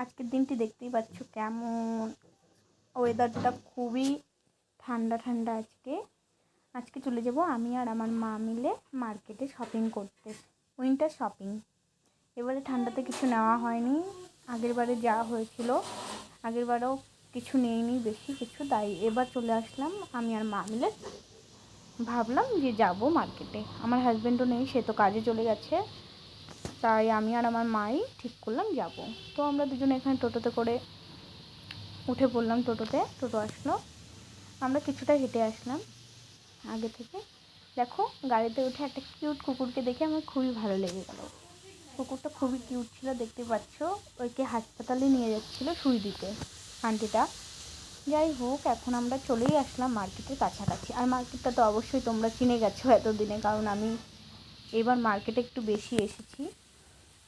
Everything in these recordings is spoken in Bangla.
আজকের দিনটি দেখতেই পাচ্ছ কেমন। ওয়েদারটা খুবই ঠান্ডা ঠান্ডা আজকে। আজকে চলে যাব আমি আর আমার মা মিলে মার্কেটে শপিং করতে উইন্টার শপিং এবারে ঠান্ডাতে কিছু নেওয়া হয়নি। আগের বারে যা হয়েছিল, আগের বারেও কিছু নেইনি বেশি কিছু, তাই এবার চলে আসলাম আমি আর মা মিলে। ভাবলাম যে যাব মার্কেটে। আমার হাজব্যান্ডও নেই, সে তো কাজে চলে গেছে। তাই আমি আর আমার মাই ঠিক করলাম যাব। তো আমরা দুজনে এখানে টোটোতে করে উঠে পড়লাম টোটোতে, টোটো আসলো। আমরা কিছুটা হেঁটে আসলাম আগে থেকে। দেখো, গাড়িতে উঠে একটা কিউট কুকুরকে দেখে আমার খুবই ভালো লেগে গেল। কুকুরটা খুবই কিউট ছিল, দেখতে পাচ্ছ? ওইকে হাসপাতালে নিয়ে যাচ্ছিল সুই দিতে, আন্টিটা। যাই হোক, এখন আমরা চলেই আসলাম মার্কেটের কাছাকাছি। আর মার্কেটটা তো অবশ্যই তোমরা চিনে গেছো এতদিনে, কারণ আমি এবার মার্কেটে একটু বেশি এসেছি।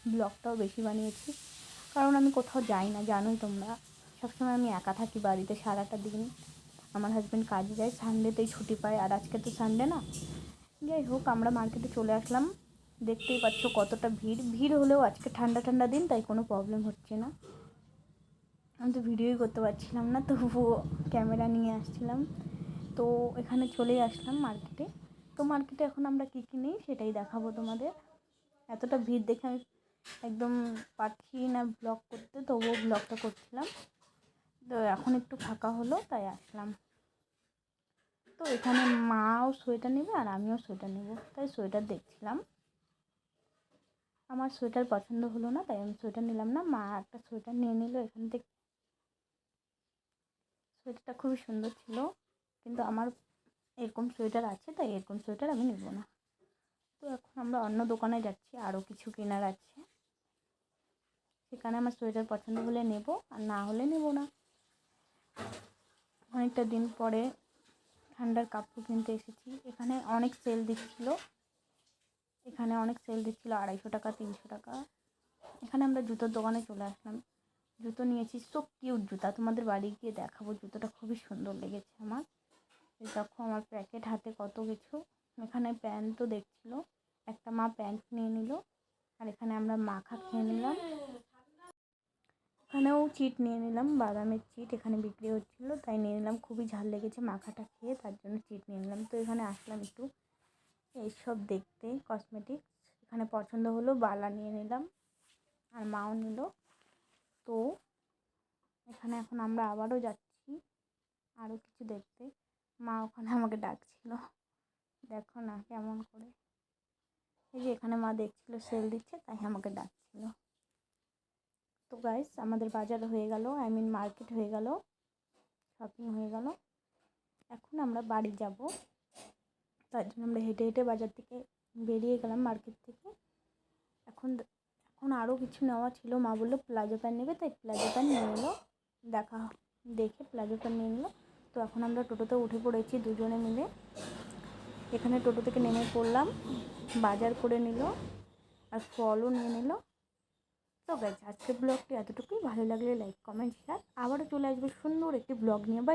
ব্লগটাও বেশি বানিয়েছি। কারণ আমি কোথাও যাই না, জানোই তোমরা। সবসময় আমি একা থাকি বাড়িতে সারাটা দিন। আমার হাজব্যান্ড কাজে যায় সানডেতেই ছুটি পায়। আর আজকে তো সানডে না। যাই হোক, আমরা মার্কেটে চলে আসলাম। দেখতেই পাচ্ছ কতটা ভিড়। ভিড় হলেও আজকে ঠান্ডা ঠান্ডা দিন, তাই কোনো প্রবলেম হচ্ছে না। আমি তো ভিডিওই করতে পারছিলাম না, তবুও ক্যামেরা নিয়ে আসছিলাম। তো এখানে চলেই আসলাম মার্কেটে তো মার্কেটে এখন আমরা কী কী নিই, সেটাই দেখাবো তোমাদের। এতটা ভিড় দেখে আমি একদম পারছি না ব্লগ করতে, তবুও ব্লগটা করছিলাম। তো এখন একটু ফাঁকা হলো, তাই আসলাম। তো এখানে মাও সোয়েটার নেবে আর আমিও সোয়েটার নেব। তাই সোয়েটার দেখছিলাম। আমার সোয়েটার পছন্দ হলো না, তাই আমি সোয়েটার নিলাম না। মা একটা সোয়েটার নিয়ে নিল এখান থেকে। সোয়েটারটা খুবই সুন্দর ছিল, কিন্তু আমার এরকম সোয়েটার আছে, তাই এরকম সোয়েটার আমি নেব না। তো এখন আমরা অন্য দোকানে যাচ্ছি, আরও কিছু কেনার আছে। সেখানে আমার সোয়েটার পছন্দ হলে নেব, আর না হলে নেব না। অনেকটা দিন পরে ঠান্ডার কাপড় কিনতে এসেছি। এখানে অনেক সেল দিচ্ছিল। এখানে অনেক সেল দিচ্ছিল আড়াইশো টাকা, তিনশো টাকা। এখানে আমরা জুতোর দোকানে চলে আসলাম। জুতো নিয়েছি সো কিউট জুতা। তোমাদের বাড়ি গিয়ে দেখাবো, জুতোটা খুবই সুন্দর লেগেছে আমার। দেখো আমার প্যাকেট হাতে কত কিছু। এখানে প্যান্টও দেখছিলো, একটা মা প্যান্ট নিয়ে নিল, আর এখানে আমরা মাখা খেয়ে নিলাম। এখানেও চিট নিয়ে নিলাম, বাদামের চিট এখানে বিক্রি হচ্ছিল, তাই নিয়ে নিলাম। খুবই ঝাল লেগেছে মাখাটা খেয়ে, তার জন্য চিট নিয়ে নিলাম। তো এখানে আসলাম একটু এইসব দেখতে কসমেটিক্স এখানে পছন্দ হলো বালা নিয়ে নিলাম, আর মাও নিল। তো এখানে এখন আমরা আবারও যাচ্ছি, আরও কিছু দেখতে। মা ওখানে আমাকে ডাকছিল, দেখো না কেমন করে। এই যে এখানে মা দেখছিল, সেল দিচ্ছে, তাই আমাকে ডাকছিল। তো গাইস আমাদের বাজার হয়ে গেল আই মিন মার্কেট হয়ে গেল শপিং হয়ে গেল। এখন আমরা বাড়ি যাব। তার জন্য আমরা হেঁটে হেঁটে বাজার থেকে বেরিয়ে গেলাম মার্কেট থেকে। এখন এখন আরও কিছু নেওয়া ছিল। মা বলল প্লাজো প্যান্ট নেবে? তাই প্লাজো প্যান্ট নিয়ে নিলো দেখা, দেখে প্লাজো প্যান্ট নিয়ে নিলো। তো এখন আমরা টোটোতে উঠে পড়েছি দুজনে মিলে। এখানে টোটো থেকে নেমে পড়লাম। বাজার করে নিল। আর ফলও নিয়ে নিল। তো গাইজ আজকের ব্লগটি এতটুকুই। ভালো লাগলে লাইক কমেন্ট শেয়ার আবারও চলে আসবে সুন্দর একটি ব্লগ নিয়ে। বাই